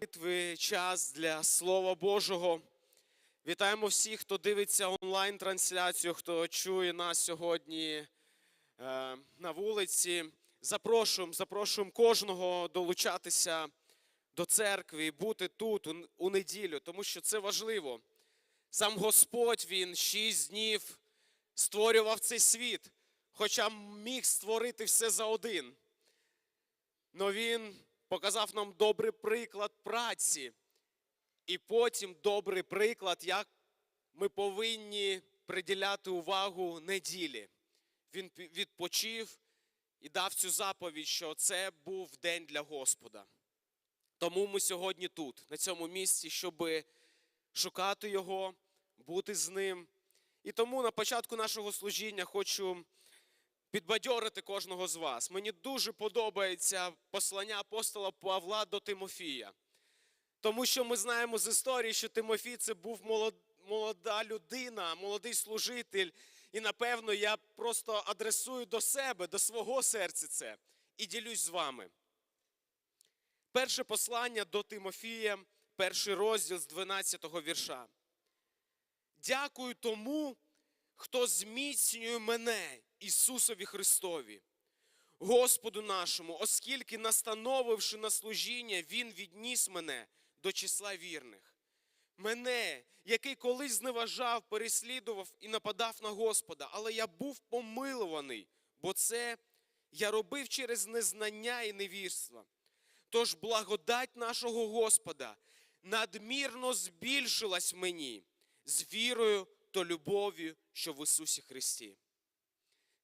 молитви, час для Слова Божого. Вітаємо всіх, хто дивиться онлайн-трансляцію, хто чує нас сьогодні е, на вулиці. Запрошуємо, запрошуємо кожного долучатися до церкви бути тут у неділю, тому що це важливо. Сам Господь Він шість днів створював цей світ, хоча міг створити все за один. Но він показав нам добрий приклад праці, і потім добрий приклад, як ми повинні приділяти увагу неділі. Він відпочив і дав цю заповідь, що це був день для Господа. Тому ми сьогодні тут, на цьому місці, щоб шукати Його, бути з ним. І тому на початку нашого служіння хочу підбадьорити кожного з вас. Мені дуже подобається послання апостола Павла до Тимофія. Тому що ми знаємо з історії, що Тимофій це був молода людина, молодий служитель. І напевно я просто адресую до себе, до свого серця це і ділюсь з вами. Перше послання до Тимофія, перший розділ з 12 вірша. Дякую тому, хто зміцнює мене, Ісусові Христові, Господу нашому, оскільки, настановивши на служіння, Він відніс мене до числа вірних. Мене, який колись зневажав, переслідував і нападав на Господа, але я був помилуваний, бо це я робив через незнання і невірство. Тож благодать нашого Господа надмірно збільшилась мені з вірою та любов'ю, що в Ісусі Христі.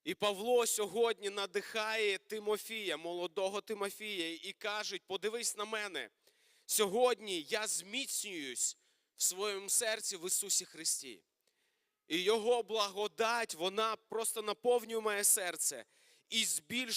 І Павло сьогодні надихає Тимофія, молодого Тимофія, і каже: подивись на мене. Сьогодні я зміцнююсь в своєму серці в Ісусі Христі. І Його благодать, вона просто наповнює моє серце і збільшує